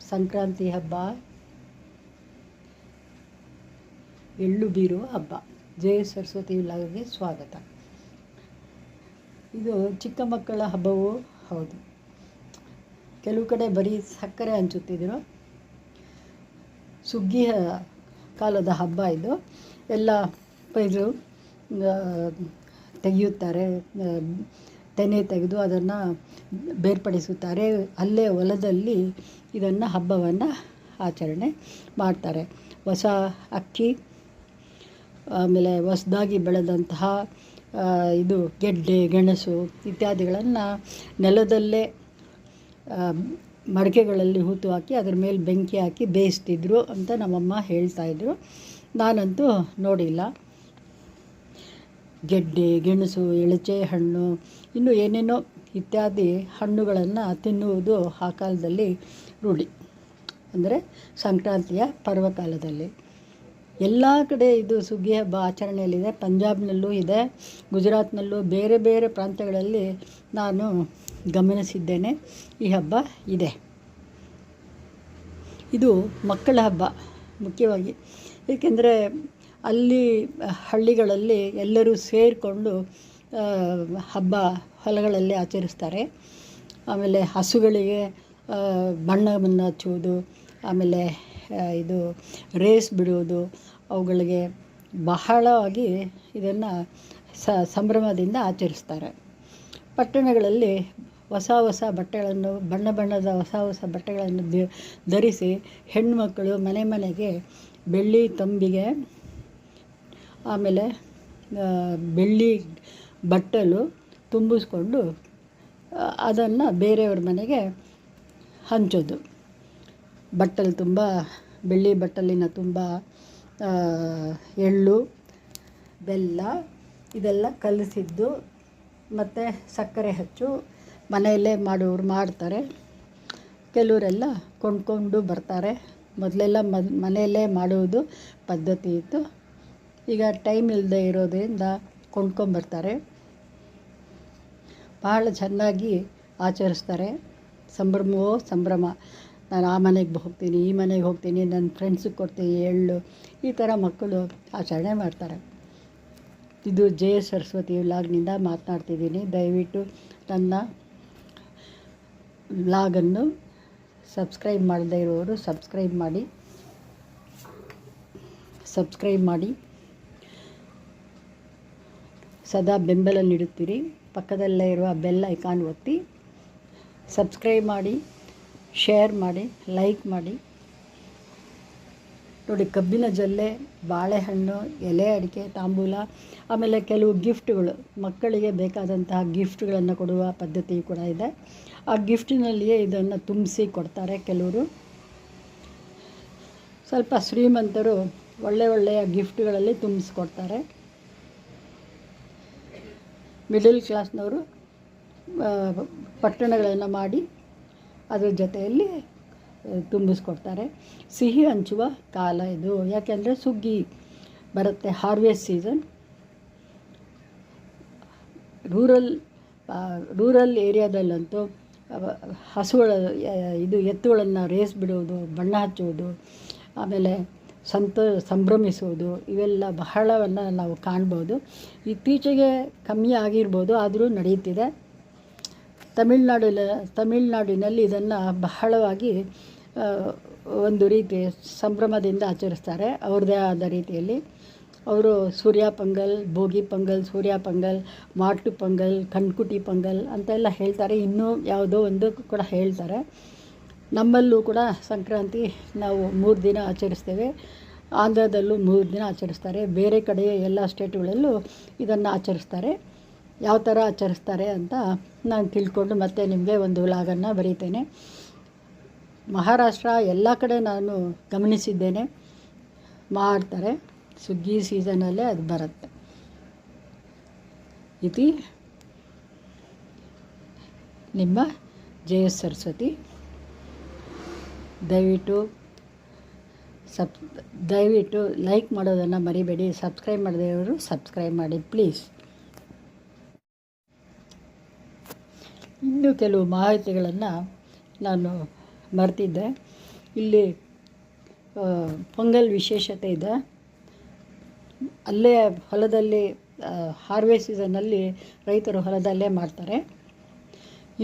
ಸಂಕ್ರಾಂತಿ ಹಬ್ಬ, ಎಳ್ಳು ಬೀರುವ ಹಬ್ಬ. ಜಯ ಸರಸ್ವತಿ ವ್ಲಾಗ್ಗೆ ಸ್ವಾಗತ. ಇದು ಚಿಕ್ಕ ಮಕ್ಕಳ ಹಬ್ಬವೂ ಹೌದು. ಕೆಲವು ಕಡೆ ಬರೀ ಸಕ್ಕರೆ ಹಂಚುತ್ತಿದ್ರು. ಸುಗ್ಗಿ ಕಾಲದ ಹಬ್ಬ ಇದು. ಎಲ್ಲ ಪೈರು ತೆಗೆಯುತ್ತಾರೆ. ತೆನೆ ತೆಗೆದು ಅದನ್ನು ಬೇರ್ಪಡಿಸುತ್ತಾರೆ. ಅಲ್ಲೇ ಹೊಲದಲ್ಲಿ ಇದನ್ನು ಹಬ್ಬವನ್ನು ಆಚರಣೆ ಮಾಡ್ತಾರೆ. ಹೊಸ ಅಕ್ಕಿ, ಆಮೇಲೆ ಹೊಸ್ದಾಗಿ ಬೆಳೆದಂತಹ ಇದು ಗೆಡ್ಡೆ, ಗೆಣಸು ಇತ್ಯಾದಿಗಳನ್ನು ನೆಲದಲ್ಲೇ ಮಡಕೆಗಳಲ್ಲಿ ಹೂತು ಹಾಕಿ ಅದ್ರ ಮೇಲೆ ಬೆಂಕಿ ಹಾಕಿ ಬೇಯಿಸ್ತಿದ್ರು ಅಂತ ನಮ್ಮಮ್ಮ ಹೇಳ್ತಾಯಿದ್ರು ನಾನಂತೂ ನೋಡಿಲ್ಲ. ಗೆಡ್ಡೆ, ಗೆಣಸು, ಎಳಚೆ ಹಣ್ಣು, ಇನ್ನು ಏನೇನೋ ಇತ್ಯಾದಿ ಹಣ್ಣುಗಳನ್ನು ತಿನ್ನುವುದು ಆ ಕಾಲದಲ್ಲಿ ರೂಢಿ. ಅಂದರೆ ಸಂಕ್ರಾಂತಿಯ ಪರ್ವಕಾಲದಲ್ಲಿ. ಎಲ್ಲ ಕಡೆ ಇದು ಸುಗ್ಗಿ ಹಬ್ಬ ಆಚರಣೆಯಲ್ಲಿದೆ. ಪಂಜಾಬ್ನಲ್ಲೂ ಇದೆ, ಗುಜರಾತ್ನಲ್ಲೂ ಬೇರೆ ಬೇರೆ ಪ್ರಾಂತ್ಯಗಳಲ್ಲಿ ನಾನು ಗಮನಿಸಿದ್ದೇನೆ. ಈ ಹಬ್ಬ ಇದೆ. ಇದು ಮಕ್ಕಳ ಹಬ್ಬ, ಮುಖ್ಯವಾಗಿ. ಏಕೆಂದರೆ ಅಲ್ಲಿ ಹಳ್ಳಿಗಳಲ್ಲಿ ಎಲ್ಲರೂ ಸೇರಿಕೊಂಡು ಹಬ್ಬ ಹೊಲಗಳಲ್ಲಿ ಆಚರಿಸ್ತಾರೆ. ಆಮೇಲೆ ಹಸುಗಳಿಗೆ ಬಣ್ಣವನ್ನು ಹಚ್ಚುವುದು, ಆಮೇಲೆ ಇದು ರೇಸ್ ಬಿಡುವುದು, ಅವುಗಳಿಗೆ ಬಹಳವಾಗಿ ಇದನ್ನು ಸಂಭ್ರಮದಿಂದ ಆಚರಿಸ್ತಾರೆ. ಪಟ್ಟಣಗಳಲ್ಲಿ ಹೊಸ ಹೊಸ ಬಟ್ಟೆಗಳನ್ನು, ಬಣ್ಣ ಬಣ್ಣದ ಹೊಸ ಹೊಸ ಬಟ್ಟೆಗಳನ್ನು ಧರಿಸಿ ಹೆಣ್ಣುಮಕ್ಕಳು ಮನೆ ಮನೆಗೆ ಬೆಳ್ಳಿ ತಂಬಿಗೆ ಆಮೇಲೆ ಬೆಳ್ಳಿ ಬಟ್ಟಲು ತುಂಬಿಸ್ಕೊಂಡು ಅದನ್ನು ಬೇರೆಯವ್ರ ಮನೆಗೆ ಹಂಚೋದು. ಬಟ್ಟಲು ತುಂಬ, ಬೆಳ್ಳಿ ಬಟ್ಟಲಿನ ತುಂಬ ಎಳ್ಳು, ಬೆಲ್ಲ, ಇದೆಲ್ಲ ಕಲಸಿದ್ದು, ಮತ್ತು ಸಕ್ಕರೆ ಹಚ್ಚು. ಮನೆಯಲ್ಲೇ ಮಾಡೋರು ಮಾಡ್ತಾರೆ. ಕೆಲವರೆಲ್ಲ ಕೊಂಡ್ಕೊಂಡು ಬರ್ತಾರೆ. ಮೊದಲೆಲ್ಲ ಮದ್ ಮನೆಯಲ್ಲೇ ಮಾಡುವುದು ಪದ್ಧತಿ ಇತ್ತು. ಈಗ ಟೈಮ್ ಇಲ್ಲದೆ ಇರೋದರಿಂದ ಕೊಂಡ್ಕೊಂಬರ್ತಾರೆ ಭಾಳ ಚೆನ್ನಾಗಿ ಆಚರಿಸ್ತಾರೆ. ಸಂಭ್ರಮವೋ ಸಂಭ್ರಮ. ನಾನು ಆ ಮನೆಗೆ ಹೋಗ್ತೀನಿ, ಈ ಮನೆಗೆ ಹೋಗ್ತೀನಿ, ನನ್ನ ಫ್ರೆಂಡ್ಸಿಗೆ ಕೊಡ್ತೀನಿ, ಎಳ್ಳು, ಈ ಥರ ಮಕ್ಕಳು ಆಚರಣೆ ಮಾಡ್ತಾರೆ. ಇದು ಜಯ ಸರಸ್ವತಿ ವ್ಲಾಗ್ನಿಂದ ಮಾತನಾಡ್ತಿದ್ದೀನಿ. ದಯವಿಟ್ಟು ನನ್ನ ವ್ಲಾಗನ್ನು ಸಬ್ಸ್ಕ್ರೈಬ್ ಮಾಡದೇ ಇರುವವರು ಸಬ್ಸ್ಕ್ರೈಬ್ ಮಾಡಿ. ಸಬ್ಸ್ಕ್ರೈಬ್ ಮಾಡಿ. ಸದಾ ಬೆಂಬಲ ನೀಡುತ್ತೀರಿ ಪಕ್ಕದಲ್ಲೇ ಇರುವ ಬೆಲ್ ಐಕಾನ್ ಒತ್ತಿ, ಸಬ್ಸ್ಕ್ರೈಬ್ ಮಾಡಿ, ಶೇರ್ ಮಾಡಿ, ಲೈಕ್ ಮಾಡಿ. ನೋಡಿ, ಕಬ್ಬಿನ ಜಲ್ಲೆ, ಬಾಳೆಹಣ್ಣು, ಎಲೆ ಅಡಿಕೆ, ತಾಂಬೂಲ, ಆಮೇಲೆ ಕೆಲವು ಗಿಫ್ಟ್ಗಳು, ಮಕ್ಕಳಿಗೆ ಬೇಕಾದಂತಹ ಗಿಫ್ಟ್ಗಳನ್ನು ಕೊಡುವ ಪದ್ಧತಿ ಕೂಡ ಇದೆ. ಆ ಗಿಫ್ಟಿನಲ್ಲಿಯೇ ಇದನ್ನು ತುಂಬಿಸಿ ಕೊಡ್ತಾರೆ ಕೆಲವರು. ಸ್ವಲ್ಪ ಶ್ರೀಮಂತರು ಒಳ್ಳೆ ಒಳ್ಳೆಯ ಗಿಫ್ಟ್ಗಳಲ್ಲಿ ತುಂಬಿಸ್ಕೊಡ್ತಾರೆ ಮಿಡಲ್ ಕ್ಲಾಸ್ನವರು ಪಟ್ಟಣಗಳನ್ನು ಮಾಡಿ ಅದರ ಜೊತೆಯಲ್ಲಿ ತುಂಬಿಸ್ಕೊಡ್ತಾರೆ. ಸಿಹಿ ಹಂಚುವ ಕಾಲ ಇದು. ಯಾಕೆಂದರೆ ಸುಗ್ಗಿ ಬರುತ್ತೆ ಹಾರ್ವೆಸ್ಟ್ ಸೀಸನ್ ರೂರಲ್ ರೂರಲ್ ಏರಿಯಾದಲ್ಲಂತೂ ಹಸುಗಳ ಇದು ಎತ್ತುಗಳನ್ನು ರೇಸ್ ಬಿಡುವುದು ಬಣ್ಣ ಹಚ್ಚುವುದು ಆಮೇಲೆ ಸಂತ ಸಂಭ್ರಮಿಸುವುದು, ಇವೆಲ್ಲ ಬಹಳವನ್ನು ನಾವು ಕಾಣ್ಬೋದು. ಇತ್ತೀಚೆಗೆ ಕಮ್ಮಿ ಆಗಿರ್ಬೋದು, ಆದರೂ ನಡೆಯುತ್ತಿದೆ. ತಮಿಳ್ನಾಡಿನ ತಮಿಳ್ನಾಡಿನಲ್ಲಿ ಇದನ್ನು ಬಹಳವಾಗಿ ಒಂದು ರೀತಿ ಸಂಭ್ರಮದಿಂದ ಆಚರಿಸ್ತಾರೆ. ಅವ್ರದ್ದೇ ಆದ ರೀತಿಯಲ್ಲಿ ಅವರು ಸೂರ್ಯ ಪೊಂಗಲ್, ಭೋಗಿ ಪೊಂಗಲ್, ಸೂರ್ಯ ಪೊಂಗಲ್ ಮಾಟು ಪೊಂಗಲ್, ಕಣ್ಕುಟಿ ಪೊಂಗಲ್ ಅಂತೆಲ್ಲ ಹೇಳ್ತಾರೆ. ಇನ್ನೂ ಯಾವುದೋ ಒಂದು ಕೂಡ ಹೇಳ್ತಾರೆ. ನಮ್ಮಲ್ಲೂ ಕೂಡ ಸಂಕ್ರಾಂತಿ ನಾವು ಮೂರು ದಿನ ಆಚರಿಸ್ತೇವೆ. ಆಂಧ್ರದಲ್ಲೂ ಮೂರು ದಿನ ಆಚರಿಸ್ತಾರೆ. ಬೇರೆ ಕಡೆ ಎಲ್ಲ ಸ್ಟೇಟ್ಗಳಲ್ಲೂ ಇದನ್ನು ಆಚರಿಸ್ತಾರೆ. ಯಾವ ಥರ ಆಚರಿಸ್ತಾರೆ ಅಂತ ನಾನು ತಿಳ್ಕೊಂಡು ಮತ್ತೆ ನಿಮಗೆ ಒಂದು ಲಾಗನ್ನು ಬರೀತೇನೆ. ಮಹಾರಾಷ್ಟ್ರ ಎಲ್ಲ ಕಡೆ ನಾನು ಗಮನಿಸಿದ್ದೇನೆ. ಮಾಡ್ತಾರೆ. ಸುಗ್ಗಿ ಸೀಸನಲ್ಲೇ ಅದು ಬರುತ್ತೆ. ಇತಿ ನಿಮ್ಮ ಜಯ ಸರಸ್ವತಿ. ದಯವಿಟ್ಟು ಸಬ್, ದಯವಿಟ್ಟು ಲೈಕ್ ಮಾಡೋದನ್ನು ಮರಿಬೇಡಿ, ಸಬ್ಸ್ಕ್ರೈಬ್ ಮಾಡಿದವರು ಸಬ್ಸ್ಕ್ರೈಬ್ ಮಾಡಿ ಪ್ಲೀಸ್. ಇನ್ನೂ ಕೆಲವು ಮಾಹಿತಿಗಳನ್ನು ನಾನು ಮರೆತಿದ್ದೆ. ಇಲ್ಲಿ ಪೊಂಗಲ್ ವಿಶೇಷತೆ ಇದೆ. ಅಲ್ಲೇ ಹೊಲದಲ್ಲಿ ಹಾರ್ವೆ ಸೀಸನ್ನಲ್ಲಿ ರೈತರು ಹೊಲದಲ್ಲೇ ಮಾಡ್ತಾರೆ.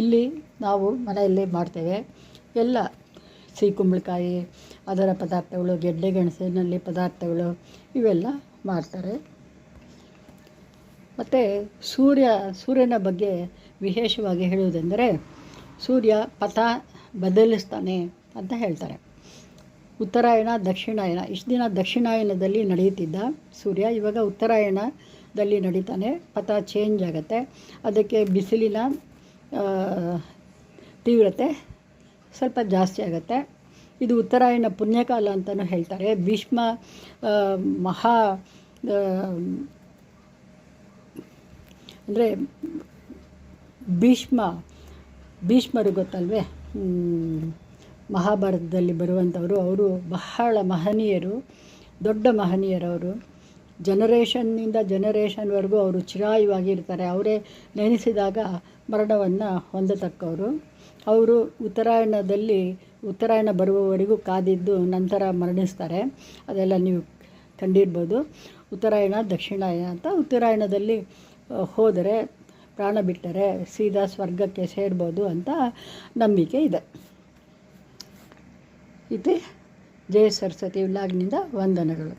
ಇಲ್ಲಿ ನಾವು ಮನೆಯಲ್ಲೇ ಮಾಡ್ತೇವೆ. ಎಲ್ಲ ಸಿಹಿ ಕುಂಬಳಕಾಯಿ, ಅದರ ಪದಾರ್ಥಗಳು, ಗೆಡ್ಡೆ ಗೆಣಸಿನಲ್ಲಿ ಪದಾರ್ಥಗಳು, ಇವೆಲ್ಲ ಮಾಡ್ತಾರೆ. ಮತ್ತು ಸೂರ್ಯ, ಸೂರ್ಯನ ಬಗ್ಗೆ ವಿಶೇಷವಾಗಿ ಹೇಳುವುದೆಂದರೆ, ಸೂರ್ಯ ಪಥ ಬದಲಿಸ್ತಾನೆ ಅಂತ ಹೇಳ್ತಾರೆ. ಉತ್ತರಾಯಣ ದಕ್ಷಿಣಾಯನ ಇಷ್ಟು ದಿನ ದಕ್ಷಿಣಾಯನದಲ್ಲಿ ನಡೆಯುತ್ತಿದ್ದ ಸೂರ್ಯ ಇವಾಗ ಉತ್ತರಾಯಣದಲ್ಲಿ ನಡೀತಾನೆ. ಪಥ ಚೇಂಜ್ ಆಗುತ್ತೆ. ಅದಕ್ಕೆ ಬಿಸಿಲಿನ ತೀವ್ರತೆ ಸ್ವಲ್ಪ ಜಾಸ್ತಿ ಆಗುತ್ತೆ. ಇದು ಉತ್ತರಾಯಣ ಪುಣ್ಯಕಾಲ ಅಂತಲೂ ಹೇಳ್ತಾರೆ. ಭೀಷ್ಮ ಮಹಾ ಅಂದರೆ ಭೀಷ್ಮ, ಭೀಷ್ಮರು ಗೊತ್ತಲ್ವೇ? ಮಹಾಭಾರತದಲ್ಲಿ ಬರುವಂಥವರು, ಅವರು ಬಹಳ ಮಹನೀಯರು, ದೊಡ್ಡ ಮಹನೀಯರವರು. ಜನರೇಷನ್ನಿಂದ ಜನರೇಷನ್ವರೆಗೂ ಅವರು ಚಿರಾಯುವಾಗಿರ್ತಾರೆ. ಅವರೇ ನೆನೆಸಿದಾಗ ಮರಣವನ್ನು ಹೊಂದತಕ್ಕವರು. ಅವರು ಉತ್ತರಾಯಣದಲ್ಲಿ, ಉತ್ತರಾಯಣ ಬರುವವರೆಗೂ ಕಾದಿದ್ದು ನಂತರ ಮರಣಿಸ್ತಾರೆ. ಅದೆಲ್ಲ ನೀವು ಕಂಡಿರ್ಬೋದು. ಉತ್ತರಾಯಣ, ದಕ್ಷಿಣಾಯಣ ಅಂತ ಉತ್ತರಾಯಣದಲ್ಲಿ ಹೋದರೆ ಪ್ರಾಣ ಬಿಟ್ಟರೆ ಸೀದಾ ಸ್ವರ್ಗಕ್ಕೆ ಸೇರ್ಬೋದು ಅಂತ ನಂಬಿಕೆ ಇದೆ. ಇದೆ ಜಯ ಸರಸ್ವತಿ ವಿಲಾಗ್ನಿಂದ ವಂದನೆಗಳು.